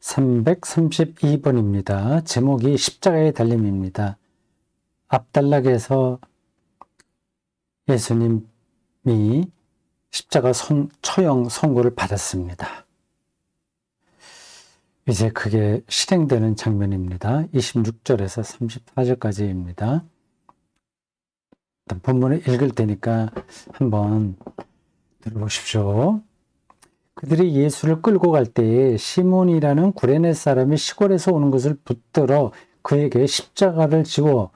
332번입니다. 제목이 십자가의 달림입니다. 앞단락에서 예수님이 십자가 선, 처형 선고를 받았습니다. 이제 그게 실행되는 장면입니다. 26절에서 34절까지입니다. 본문을 읽을 테니까 한번 들어보십시오. 그들이 예수를 끌고 갈 때에 시몬이라는 구레네 사람이 시골에서 오는 것을 붙들어 그에게 십자가를 지고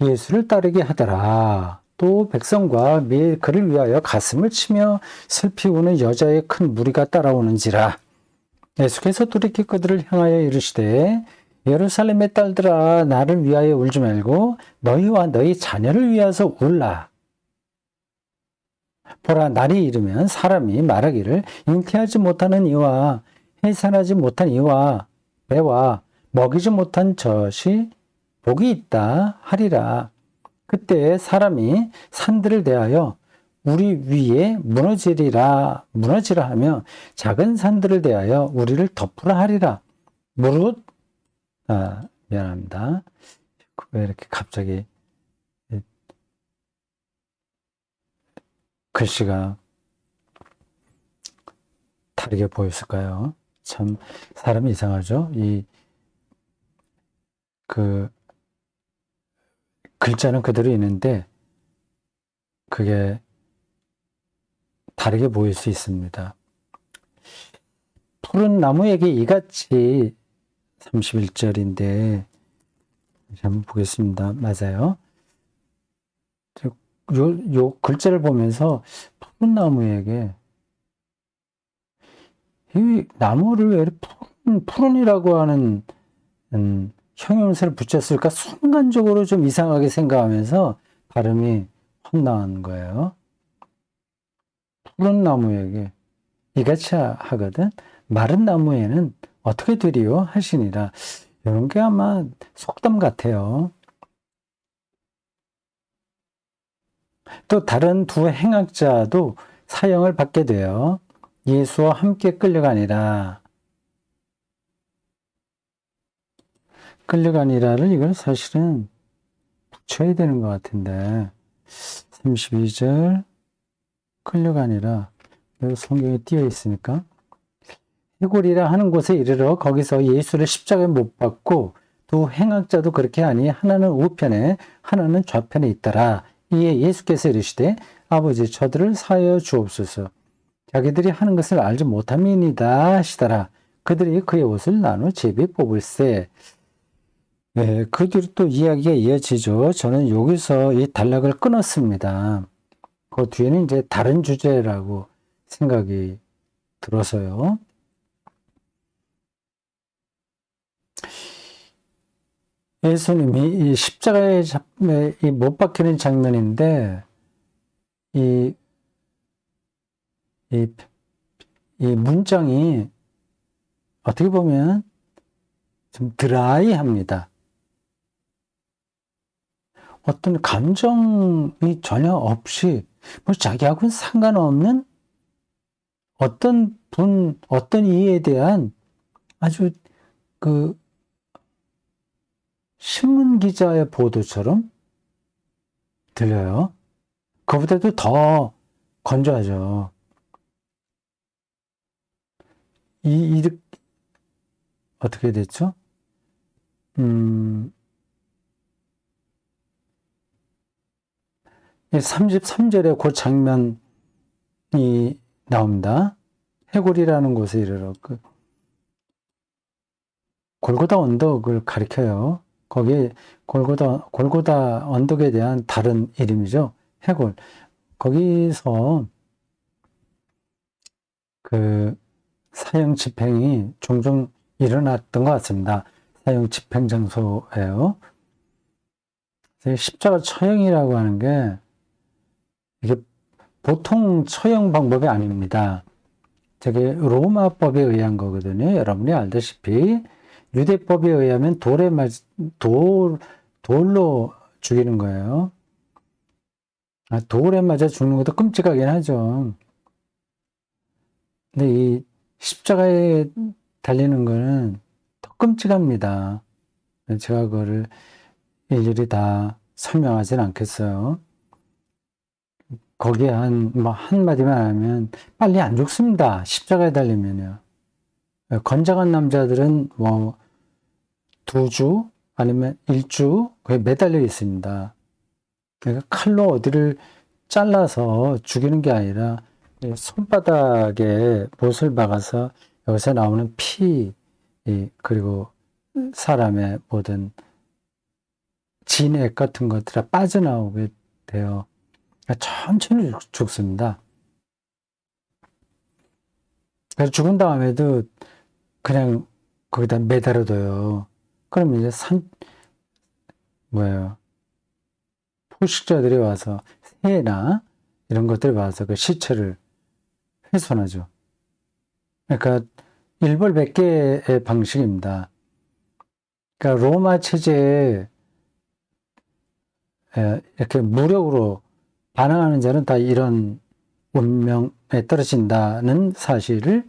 예수를 따르게 하더라. 또 백성과 그를 위하여 가슴을 치며 슬피 우는 여자의 큰 무리가 따라오는지라. 예수께서 돌이켜 그들을 향하여 이르시되 예루살렘의 딸들아 나를 위하여 울지 말고 너희와 너희 자녀를 위하여 울라. 보라 날이 이르면 사람이 말하기를 잉태하지 못하는 이와 해산하지 못한 이와 배와 먹이지 못한 젖이 복이 있다 하리라. 그때 사람이 산들을 대하여 우리 위에 무너지리라 무너지라 하며 작은 산들을 대하여 우리를 덮으라 하리라. 무릇 아 미안합니다. 왜 이렇게 갑자기 글씨가 다르게 보였을까요? 참 사람이 이상하죠. 이 그 글자는 그대로 있는데 그게 다르게 보일 수 있습니다. 푸른 나무에게 이같이 31절인데 한번 보겠습니다. 맞아요. 요, 요 글자를 보면서 푸른 나무에게 이 나무를 왜 푸른, 푸른이라고 하는 음, 형용사를 붙였을까 순간적으로 좀 이상하게 생각하면서 발음이 혼나는 거예요. 푸른 나무에게 이같이 하거든 마른 나무에는 어떻게 되리요 하시니라 이런 게 아마 속담 같아요. 또 다른 두 행악자도 사형을 받게 되어 예수와 함께 끌려가니라. 끌려가니라를 이걸 사실은 붙여야 되는 것 같은데. 32절. 끌려가니라. 성경에 띄어 있으니까? 해골이라 하는 곳에 이르러 거기서 예수를 십자가에 못 박고 두 행악자도 그렇게 하니 하나는 우편에 하나는 좌편에 있더라. 이에 예수께서 이르시되 아버지 저들을 사하여 주옵소서. 자기들이 하는 것을 알지 못함이니다 하시더라. 그들이 그의 옷을 나눠 제비 뽑을세. 네, 그 뒤로 또 이야기가 이어지죠. 저는 여기서 이 단락을 끊었습니다. 그 뒤에는 이제 다른 주제라고 생각이 들어서요 예수님이 이 십자가에 못 박히는 장면인데 이, 이, 이 문장이 어떻게 보면 좀 드라이합니다. 어떤 감정이 전혀 없이 뭐 자기하고는 상관없는 어떤 분, 어떤 이에 대한 아주 그 신문 기자의 보도처럼 들려요. 그보다도 더 건조하죠. 이, 이, 어떻게 됐죠? 음, 33절에 그 장면이 나옵니다. 해골이라는 곳에 이르러 그 골고다 언덕을 가리켜요. 거기에 골고다, 골고다 언덕에 대한 다른 이름이죠. 해골. 거기서 그 사형 집행이 종종 일어났던 것 같습니다. 사형 집행 장소예요. 십자가 처형이라고 하는 게 이게 보통 처형 방법이 아닙니다. 저게 로마법에 의한 거거든요. 여러분이 알다시피 유대법에 의하면 돌에 맞, 돌, 돌로 죽이는 거예요. 아, 돌에 맞아 죽는 것도 끔찍하긴 하죠. 근데 이 십자가에 달리는 거는 더 끔찍합니다. 제가 그거를 일일이 다 설명하진 않겠어요. 거기에 한, 뭐, 한마디만 하면 빨리 안 죽습니다. 십자가에 달리면요. 건장한 남자들은 뭐, 두 주, 아니면 일주, 그에 매달려 있습니다. 그러니까 칼로 어디를 잘라서 죽이는 게 아니라, 손바닥에 못을 박아서 여기서 나오는 피, 그리고 사람의 모든 진액 같은 것들이 빠져나오게 돼요. 천천히 죽, 습니다 그래서 죽은 다음에도 그냥 거기다 매달아둬요. 그러면 이제 산, 뭐예요. 포식자들이 와서 새나 이런 것들이 와서 그 시체를 훼손하죠. 그러니까 일벌백계의 방식입니다. 그러니까 로마 체제에 이렇게 무력으로 반항하는 자는 다 이런 운명에 떨어진다는 사실을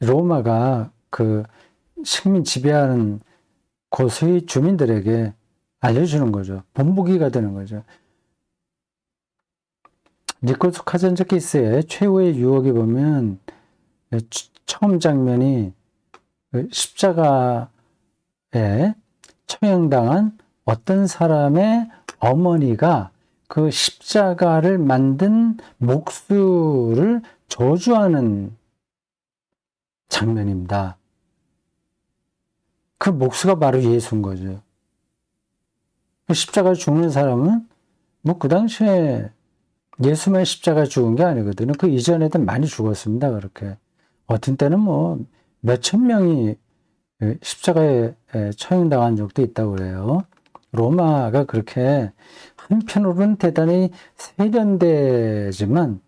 로마가 그 식민 지배하는 고수의 주민들에게 알려주는 거죠. 본보기가 되는 거죠. 니콜스 카전자키스의 최후의 유혹에 보면 처음 장면이 그 십자가에 처형당한 어떤 사람의 어머니가 그 십자가를 만든 목수를 저주하는 장면입니다. 그 목수가 바로 예수인 거죠. 그 십자가 죽는 사람은 뭐 그 당시에 예수만 십자가 죽은 게 아니거든요. 그 이전에도 많이 죽었습니다. 그렇게. 어떤 때는 뭐 몇천 명이 십자가에 처형당한 적도 있다고 그래요. 로마가 그렇게 한편으로는 대단히 세련되지만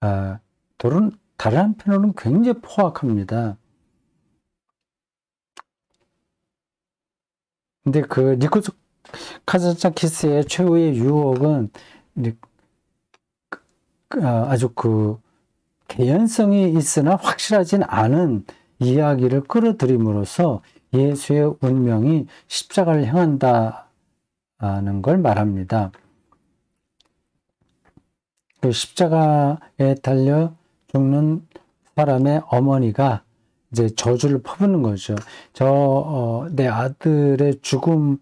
아, 다른, 다른 한편으로는 굉장히 포악합니다. 근데 그 니코스 카자차키스의 최후의 유혹은 그, 아, 아주 그 개연성이 있으나 확실하진 않은 이야기를 끌어들임으로써 예수의 운명이 십자가를 향한다는 걸 말합니다. 그 십자가에 달려 죽는 사람의 어머니가 이제 저주를 퍼붓는 거죠. 저, 어, 내 아들의 죽음에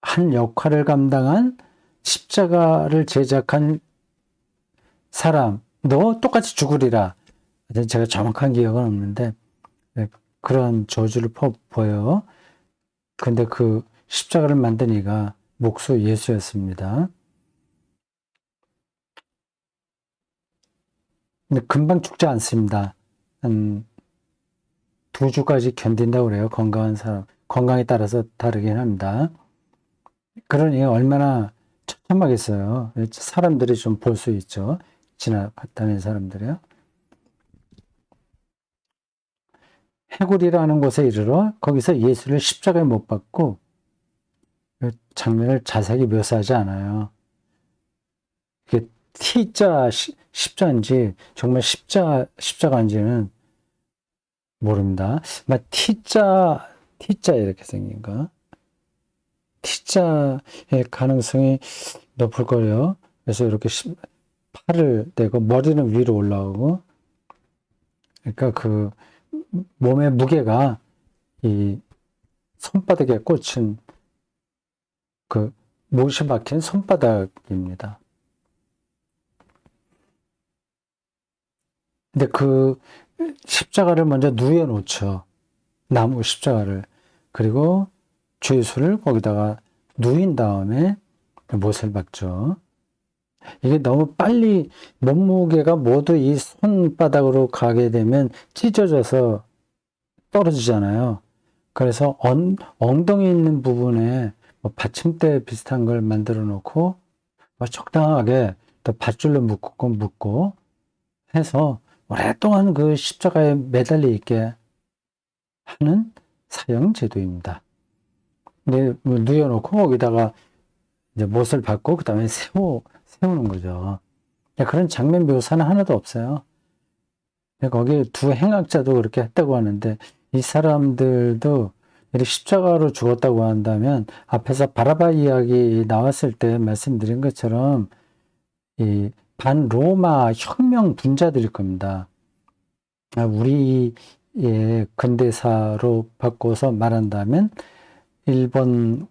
한 역할을 감당한 십자가를 제작한 사람, 너 똑같이 죽으리라. 제가 정확한 기억은 없는데, 네, 그런 저주를 퍼보여. 근데 그 십자가를 만든 이가 목수 예수였습니다. 근데 금방 죽지 않습니다. 한 두 주까지 견딘다고 그래요. 건강한 사람. 건강에 따라서 다르긴 합니다. 그러니 얼마나 처참하겠어요. 사람들이 좀 볼 수 있죠. 지나갔다는 사람들이요. 해골이라는 곳에 이르러 거기서 예수를 십자가에 못 박고 그 장면을 자세하게 묘사하지 않아요. T자 십자인지 정말 십자 십자가인지는 모릅니다. 막 T자 T자 이렇게 생긴가? T자의 가능성이 높을 거예요. 그래서 이렇게 팔을 대고 머리는 위로 올라오고 그러니까 그 몸의 무게가 이 손바닥에 꽂힌 그 못이 박힌 손바닥입니다. 근데 그 십자가를 먼저 누워 놓죠. 나무 십자가를. 그리고 죄수를 거기다가 누인 다음에 못을 박죠. 이게 너무 빨리 몸무게가 모두 이 손바닥으로 가게 되면 찢어져서 떨어지잖아요. 그래서 엉, 엉덩이 있는 부분에 뭐 받침대 비슷한 걸 만들어 놓고 뭐 적당하게 또 밧줄로 묶고 묶고 해서 오랫동안 그 십자가에 매달려 있게 하는 사형 제도입니다. 네, 누워놓고 거기다가 이제 못을 받고 그 다음에 세워 세우는 거죠. 그런 장면 묘사는 하나도 없어요. 거기에 두 행악자도 그렇게 했다고 하는데 이 사람들도 이렇게 십자가로 죽었다고 한다면 앞에서 바라바 이야기 나왔을 때 말씀드린 것처럼 이 반로마 혁명 분자들일 겁니다. 아, 우리의 근대사로 바꿔서 말한다면 일본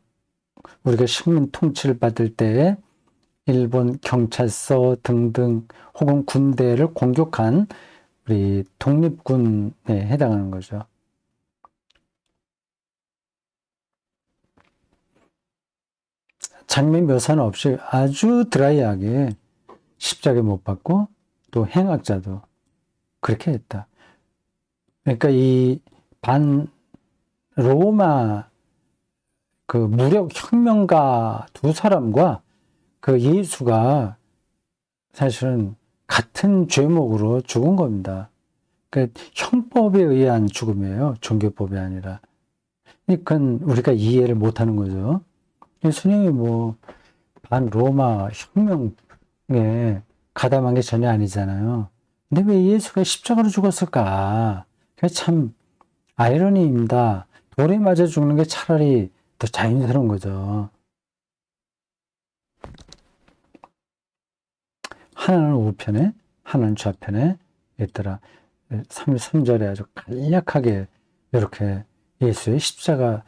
우리가 식민 통치를 받을 때에 일본 경찰서 등등 혹은 군대를 공격한 우리 독립군에 해당하는 거죠. 장면 묘사는 없이 아주 드라이하게 십자가에 못 박고 또 행악자도 그렇게 했다. 그러니까 이 반 로마 그 무력 혁명가 두 사람과 그 예수가 사실은 같은 죄목으로 죽은 겁니다. 그 형법에 의한 죽음이에요. 종교법이 아니라. 그러니까 우리가 이해를 못하는 거죠. 예수님이 뭐 반 로마 혁명 에 가담한 게 전혀 아니잖아요. 근데 왜 예수가 십자가로 죽었을까? 그게 참 아이러니입니다. 돌에 맞아 죽는 게 차라리 더 자연스러운 거죠. 하나는 우편에, 하나는 좌편에 있더라. 33절에 아주 간략하게 이렇게 예수의 십자가에서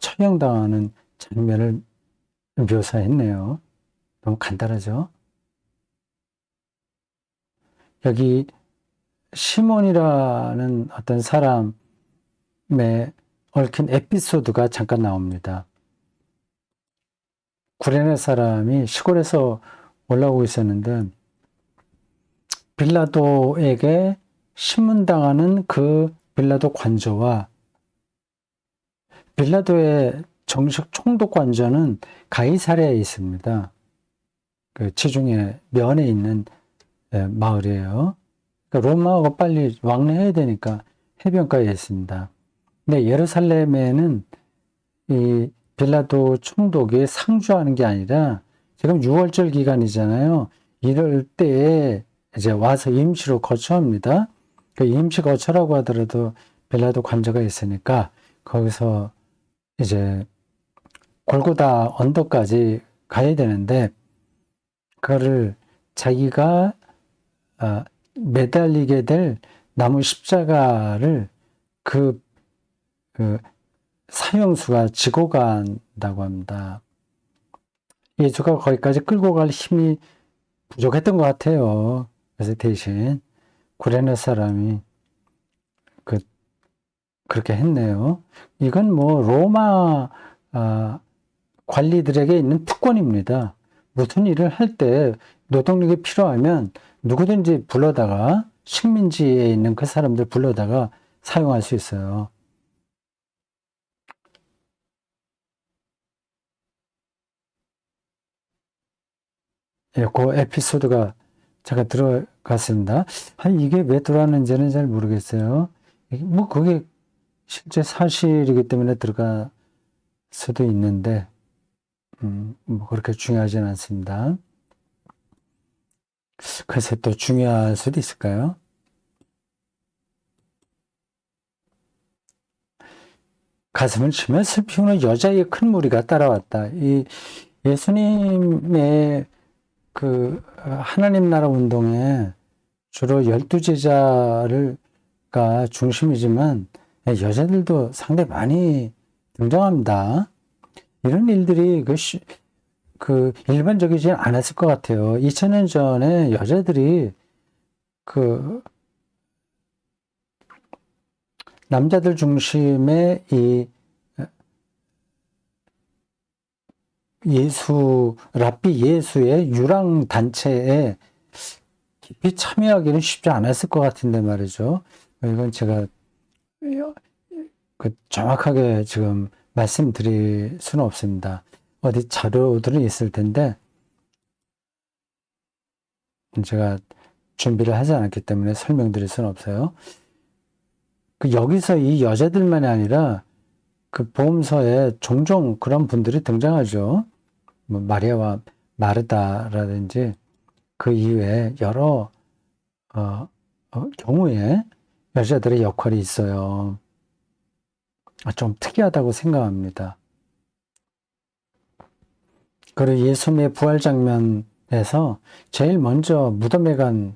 처형당하는 장면을 묘사했네요. 너무 간단하죠? 여기 시몬이라는 어떤 사람의 얽힌 에피소드가 잠깐 나옵니다. 구레네 사람이 시골에서 올라오고 있었는데 빌라도에게 신문당하는 그 빌라도 관저와 빌라도의 정식 총독 관저는 가이사랴에 있습니다. 그 지중해 면에 있는 예, 마을이에요. 그러니까 로마하고 빨리 왕래해야 되니까 해변가에 있습니다. 근데 예루살렘에는 이 빌라도 총독이 상주하는 게 아니라 지금 6월절 기간이잖아요. 이럴 때에 이제 와서 임시로 거처합니다. 그 임시 거처라고 하더라도 빌라도 관저가 있으니까 거기서 이제 골고다 언덕까지 가야 되는데 그거를 자기가 아, 매달리게 될 나무 십자가를 그, 그 사형수가 지고 간다고 합니다. 예수가 거기까지 끌고 갈 힘이 부족했던 것 같아요. 그래서 대신 구레네 사람이 그 그렇게 했네요. 이건 뭐 로마 아, 관리들에게 있는 특권입니다. 무슨 일을 할 때 노동력이 필요하면 누구든지 불러다가 식민지에 있는 그 사람들 불러다가 사용할 수 있어요. 예, 그 에피소드가 제가 들어갔습니다. 아, 이게 왜 들어왔는지는 잘 모르겠어요. 뭐, 그게 실제 사실이기 때문에 들어갈 수도 있는데, 음, 뭐, 그렇게 중요하진 않습니다. 글쎄 또 중요할 수도 있을까요? 가슴을 치며 슬피 우는 여자의 큰 무리가 따라왔다. 이 예수님의 그 하나님 나라 운동에 주로 열두 제자를가 중심이지만 여자들도 상당히 많이 등장합니다. 이런 일들이 그, 그 일반적이지 않았을 것 같아요. 2000년 전에 여자들이 그 남자들 중심의 이 예수, 랍비 예수의 유랑 단체에 깊이 참여하기는 쉽지 않았을 것 같은데 말이죠. 이건 제가 그 정확하게 지금 말씀드릴 수는 없습니다. 어디 자료들은 있을 텐데 제가 준비를 하지 않았기 때문에 설명드릴 수는 없어요. 그 여기서 이 여자들만이 아니라 그 보험서에 종종 그런 분들이 등장하죠. 뭐 마리아와 마르다라든지 그 이외에 여러 어, 어, 경우에 여자들의 역할이 있어요. 아, 좀 특이하다고 생각합니다. 그리고 예수님의 부활 장면에서 제일 먼저 무덤에 간이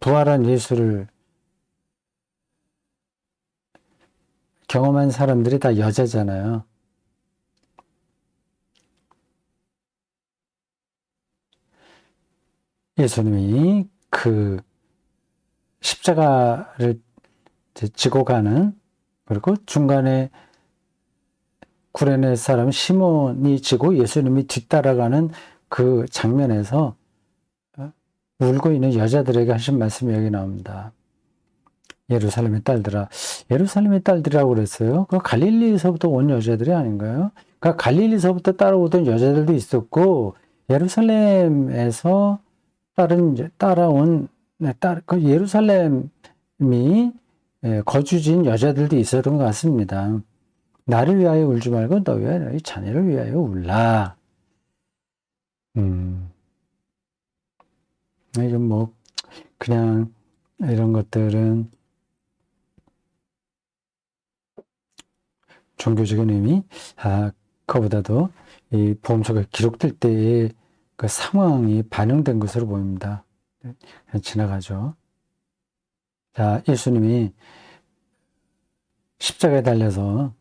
부활한 예수를 경험한 사람들이 다 여자잖아요. 예수님이 그 십자가를 지고 가는 그리고 중간에 구레네 사람 시몬이 지고 예수님이 뒤따라가는 그 장면에서 어, 울고 있는 여자들에게 하신 말씀이 여기 나옵니다. 예루살렘의 딸들아. 예루살렘의 딸들이라고 그랬어요. 그 갈릴리에서부터 온 여자들이 아닌가요? 그러니까 갈릴리서부터 따라오던 여자들도 있었고 예루살렘에서 다른 따라온 네, 따, 그 예루살렘이 예, 거주지인 여자들도 있었던 것 같습니다. 나를 위하여 울지 말고 너 위하여 너희 자녀를 위하여 울라. 음, 이건 뭐 그냥 이런 것들은 종교적인 의미, 아, 그보다도 이 보험서가 기록될 때의 그 상황이 반영된 것으로 보입니다. 그냥 지나가죠. 자, 예수님이 십자가에 달려서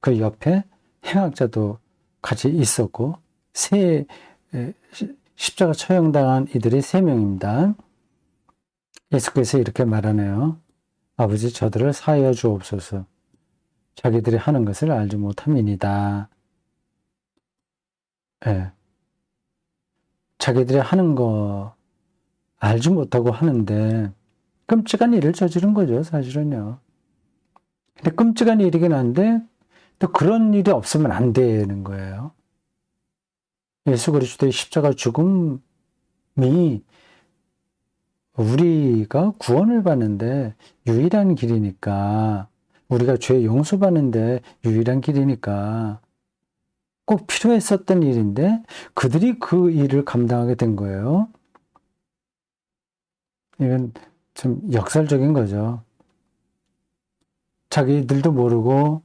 그 옆에 행악자도 같이 있었고, 세, 십자가 처형당한 이들이 세 명입니다. 예수께서 이렇게 말하네요. 아버지, 저들을 사하여 주옵소서. 자기들이 하는 것을 알지 못함이니다. 예. 자기들이 하는 거 알지 못하고 하는데 끔찍한 일을 저지른 거죠, 사실은요. 근데 끔찍한 일이긴 한데 또 그런 일이 없으면 안 되는 거예요. 예수 그리스도의 십자가 죽음이 우리가 구원을 받는데 유일한 길이니까 우리가 죄 용서받는데 유일한 길이니까 꼭 필요했었던 일인데 그들이 그 일을 감당하게 된 거예요. 이건 좀 역설적인 거죠. 자기들도 모르고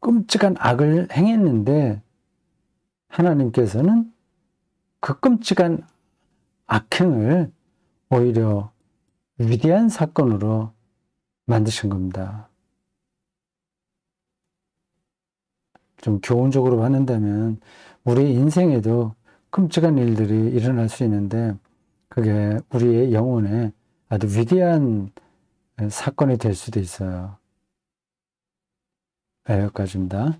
끔찍한 악을 행했는데 하나님께서는 그 끔찍한 악행을 오히려 위대한 사건으로 만드신 겁니다. 좀 교훈적으로 받는다면 우리 인생에도 끔찍한 일들이 일어날 수 있는데 그게 우리의 영혼에 아주 위대한 사건이 될 수도 있어요. 네, 여기까지입니다.